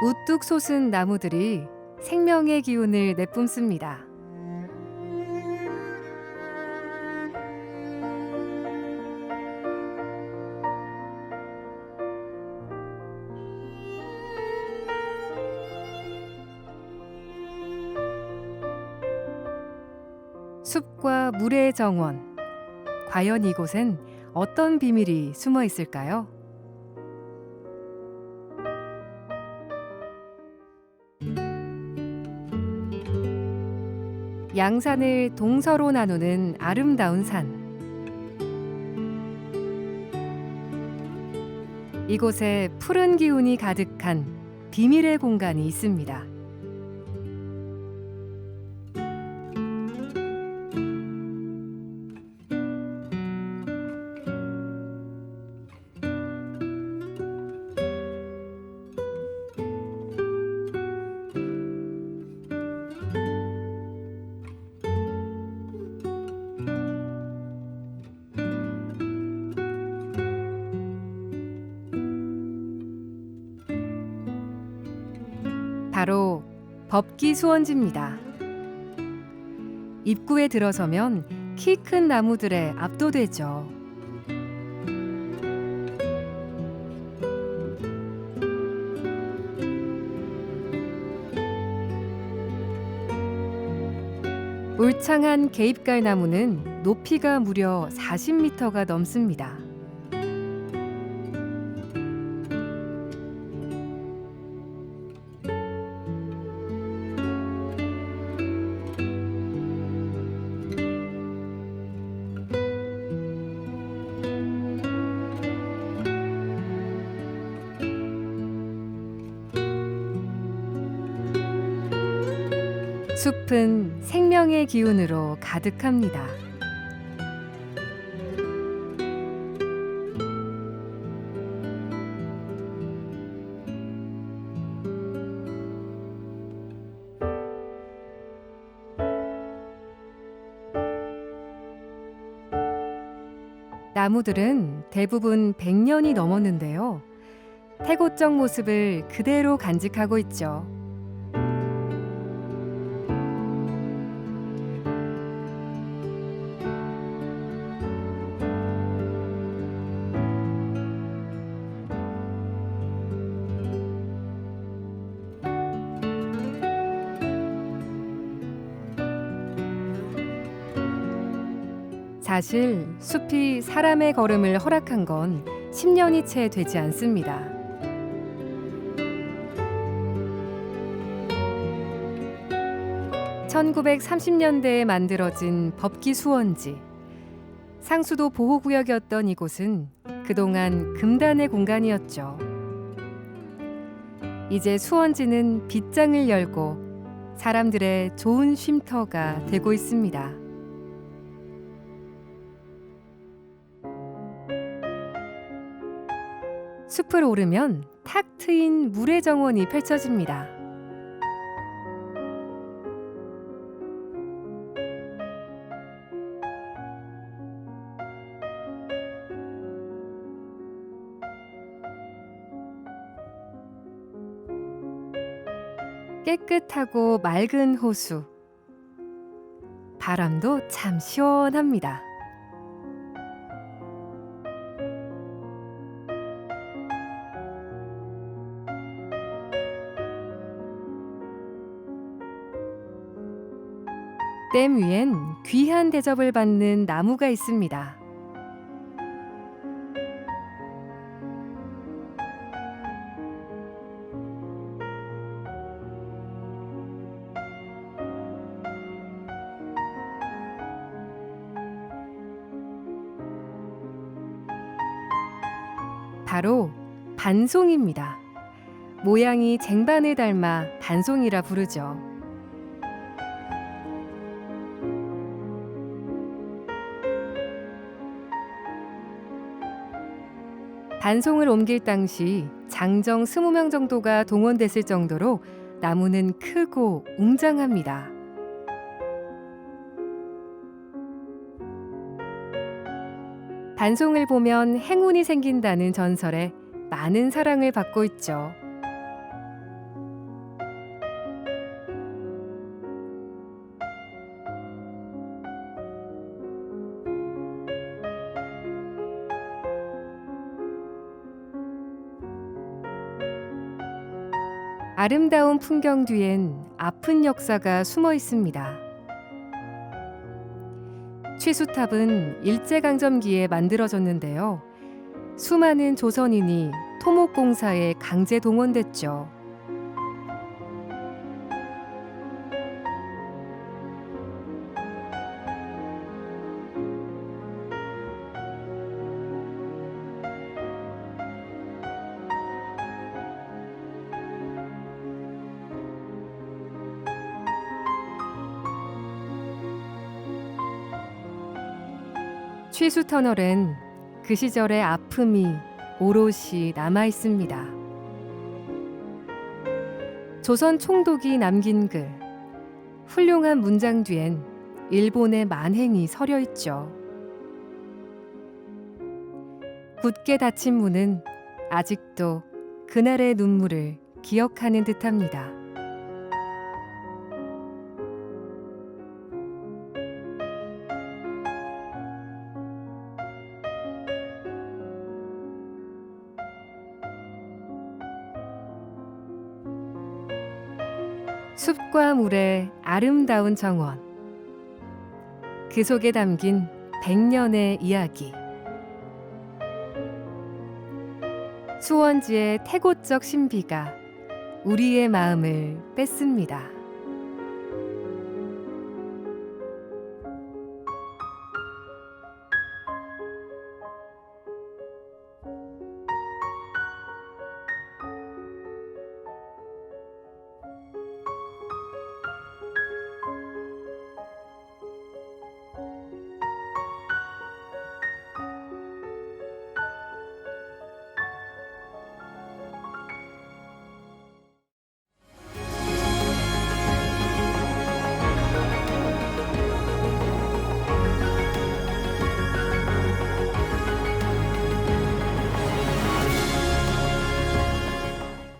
우뚝 솟은 나무들이 생명의 기운을 내뿜습니다. 숲과 물의 정원. 과연 이곳엔 어떤 비밀이 숨어 있을까요? 양산을 동서로 나누는 아름다운 산. 이곳에 푸른 기운이 가득한 비밀의 공간이 있습니다. 바로 법기 수원지입니다. 입구에 들어서면 키 큰 나무들에 압도되죠. 울창한 개입갈 나무는 높이가 무려 40m가 넘습니다. 숲은 생명의 기운으로 가득합니다. 나무들은 대부분 100년이 넘었는데요. 태고적 모습을 그대로 간직하고 있죠. 사실 숲이 사람의 걸음을 허락한 건 10년이 채 되지 않습니다. (1930년대에) 만들어진 법기 수원지 상수도 보호구역이었던 이곳은 그동안 금단의 공간이었죠. 이제 수원지는 빗장을 열고 사람들의 좋은 쉼터가 되고 있습니다. 숲을 오르면 탁 트인 물의 정원이 펼쳐집니다. 깨끗하고 맑은 호수. 바람도 참 시원합니다. 댐 위엔 귀한 대접을 받는 나무가 있습니다. 바로 반송입니다. 모양이 쟁반을 닮아 반송이라 부르죠. 반송을 옮길 당시 장정 20명 정도가 동원됐을 정도로 나무는 크고 웅장합니다. 반송을 보면 행운이 생긴다는 전설에 많은 사랑을 받고 있죠. 아름다운 풍경 뒤엔 아픈 역사가 숨어 있습니다. 취수탑은 일제강점기에 만들어졌는데요. 수많은 조선인이 토목공사에 강제 동원됐죠. 취수 터널엔 그 시절의 아픔이 오롯이 남아 있습니다. 조선 총독이 남긴 글, 훌륭한 문장 뒤엔 일본의 만행이 서려 있죠. 굳게 닫힌 문은 아직도 그날의 눈물을 기억하는 듯합니다. 숲과 물의 아름다운 정원. 그 속에 담긴 백년의 이야기. 수원지의 태고적 신비가 우리의 마음을 뺐습니다.